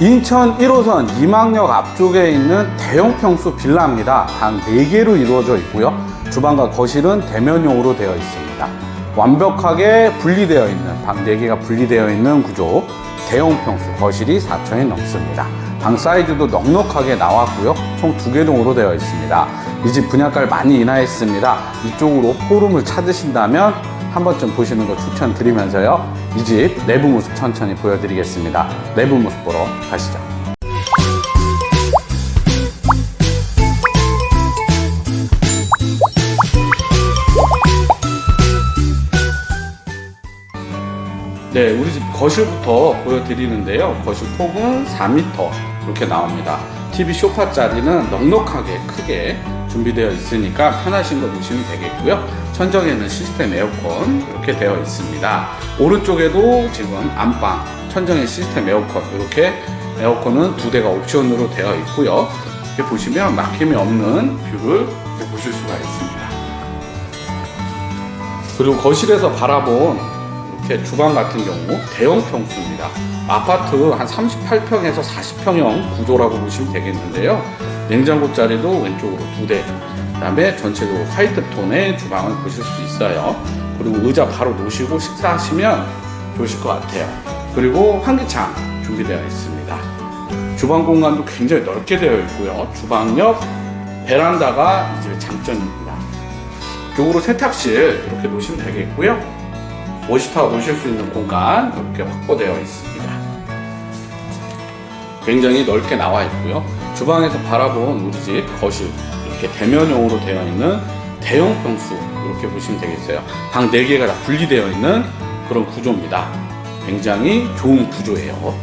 인천 1호선 이망역 앞쪽에 있는 대형 평수 빌라입니다. 방 4개로 이루어져 있고요. 주방과 거실은 대면용으로 되어 있습니다. 완벽하게 분리되어 있는 방 4개가 분리되어 있는 구조. 대형 평수 거실이 4천이 넘습니다. 방 사이즈도 넉넉하게 나왔고요. 총 두 개 동으로 되어 있습니다. 이 집 분양가를 많이 인하했습니다. 이쪽으로 포rum을 찾으신다면 한 번쯤 보시는 거 추천드리면서요. 이 집 내부 모습 천천히 보여드리겠습니다. 내부 모습 보러 가시죠. 네, 우리 집 거실부터 보여드리는데요. 거실 폭은 4m 이렇게 나옵니다. TV 소파 자리는 넉넉하게 크게 준비되어 있으니까 편하신 거 보시면 되겠고요. 천정에는 시스템 에어컨 이렇게 되어 있습니다. 오른쪽에도 지금 안방, 천정에 시스템 에어컨 이렇게 에어컨은 두 대가 옵션으로 되어 있고요. 이렇게 보시면 막힘이 없는 뷰를 보실 수가 있습니다. 그리고 거실에서 바라본 이렇게 주방 같은 경우 대형 평수입니다. 아파트 한 38평에서 40평형 구조라고 보시면 되겠는데요. 냉장고 자리도 왼쪽으로 두 대. 그다음에 전체적으로 화이트 톤의 주방을 보실 수 있어요. 그리고 의자 바로 놓으시고 식사하시면 좋으실 것 같아요. 그리고 환기창 준비되어 있습니다. 주방 공간도 굉장히 넓게 되어 있고요. 주방 옆 베란다가 이제 장점입니다. 이쪽으로 세탁실 이렇게 놓으시면 되겠고요. 워시타워 놓으실 수 있는 공간 이렇게 확보되어 있습니다. 굉장히 넓게 나와 있고요. 주방에서 바라본 우리 집 거실 이렇게 대면용으로 되어 있는 대형 평수 이렇게 보시면 되겠어요. 방 4개가 다 분리되어 있는 그런 구조입니다. 굉장히 좋은 구조예요.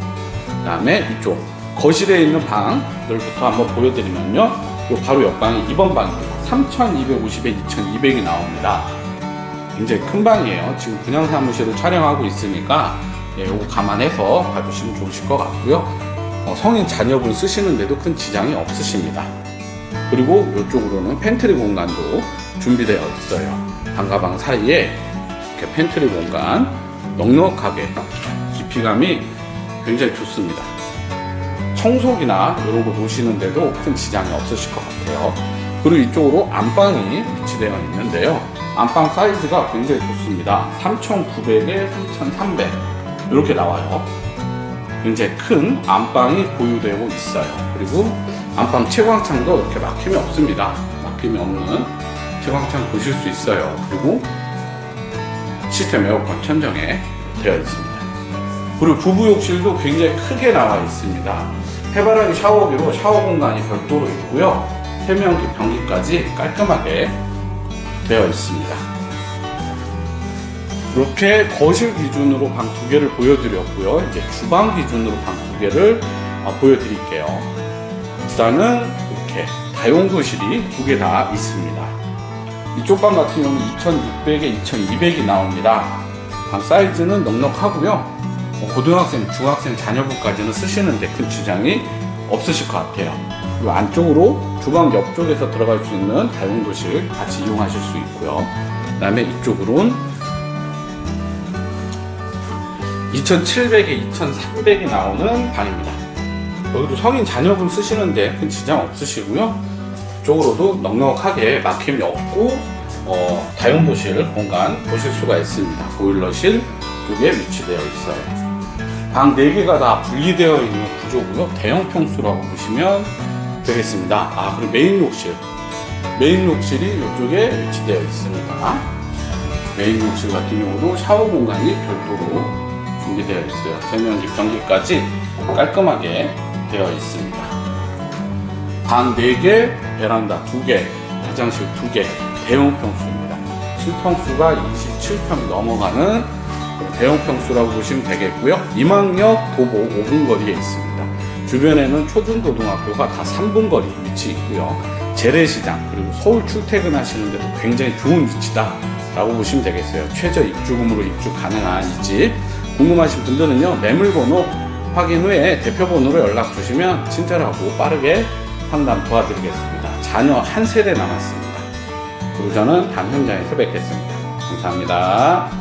그 다음에 이쪽 거실에 있는 방들부터 한번 보여드리면요. 요 바로 옆방이 2번 방입니다. 3250에 2200이 나옵니다. 굉장히 큰 방이에요. 지금 분양 사무실을 촬영하고 있으니까 예, 요거 감안해서 봐주시면 좋으실 것 같고요. 어, 성인 자녀분 쓰시는데도 큰 지장이 없으십니다. 그리고 이쪽으로는 팬트리 공간도 준비되어 있어요. 방과 방 사이에 이렇게 팬트리 공간 넉넉하게 깊이감이 굉장히 좋습니다. 청소기나 이런 거 놓으시는데도 큰 지장이 없으실 것 같아요. 그리고 이쪽으로 안방이 위치되어 있는데요. 안방 사이즈가 굉장히 좋습니다. 3,900에 3,300 이렇게 나와요. 굉장히 큰 안방이 보유되고 있어요. 그리고 안방 채광창도 이렇게 막힘이 없습니다. 막힘이 없는 채광창 보실 수 있어요. 그리고 시스템 에어컨 천정에 되어 있습니다. 그리고 부부 욕실도 굉장히 크게 나와 있습니다. 해바라기 샤워기로 샤워 공간이 별도로 있고요. 세면기, 변기까지 깔끔하게 되어 있습니다. 이렇게 거실 기준으로 방 두 개를 보여드렸고요. 이제 주방 기준으로 방 두 개를 아, 보여드릴게요. 일단은 이렇게 다용도실이 두 개 다 있습니다. 이쪽 방 같은 경우는 2600에 2200이 나옵니다. 방 사이즈는 넉넉하고요. 뭐 고등학생, 중학생 자녀분까지는 쓰시는데 큰 지장이 없으실 것 같아요. 이 안쪽으로 주방 옆쪽에서 들어갈 수 있는 다용도실 같이 이용하실 수 있고요. 그 다음에 이쪽으로는 2700에 2300이 나오는 방입니다. 여기도 성인 자녀분 쓰시는데 큰 지장 없으시고요. 이쪽으로도 넉넉하게 막힘이 없고 어, 다용도실 공간 보실 수가 있습니다. 보일러실 쪽에 위치되어 있어요. 방 4개가 다 분리되어 있는 구조고요. 대형 평수라고 보시면 되겠습니다. 아, 그리고 메인 욕실. 메인 욕실이 이쪽에 위치되어 있습니다. 메인 욕실 같은 경우도 샤워 공간이 별도로 준비되어 있어요. 세면기, 변기까지 깔끔하게 되어 있습니다. 방 4개, 베란다 2개, 화장실 2개, 대형 평수입니다. 실평수가 27평 넘어가는 대형 평수라고 보시면 되겠고요. 이망역 도보 5분 거리에 있습니다. 주변에는 초중고등학교가 다 3분 거리 위치 있고요. 재래시장 그리고 서울 출퇴근하시는데도 굉장히 좋은 위치다 라고 보시면 되겠어요. 최저 입주금으로 입주 가능한 이 집 궁금하신 분들은요 매물번호 확인 후에 대표번호로 연락 주시면 친절하고 빠르게 상담 도와드리겠습니다. 자녀 한 세대 남았습니다. 그리고 저는 다음 현장에서 뵙겠습니다. 감사합니다.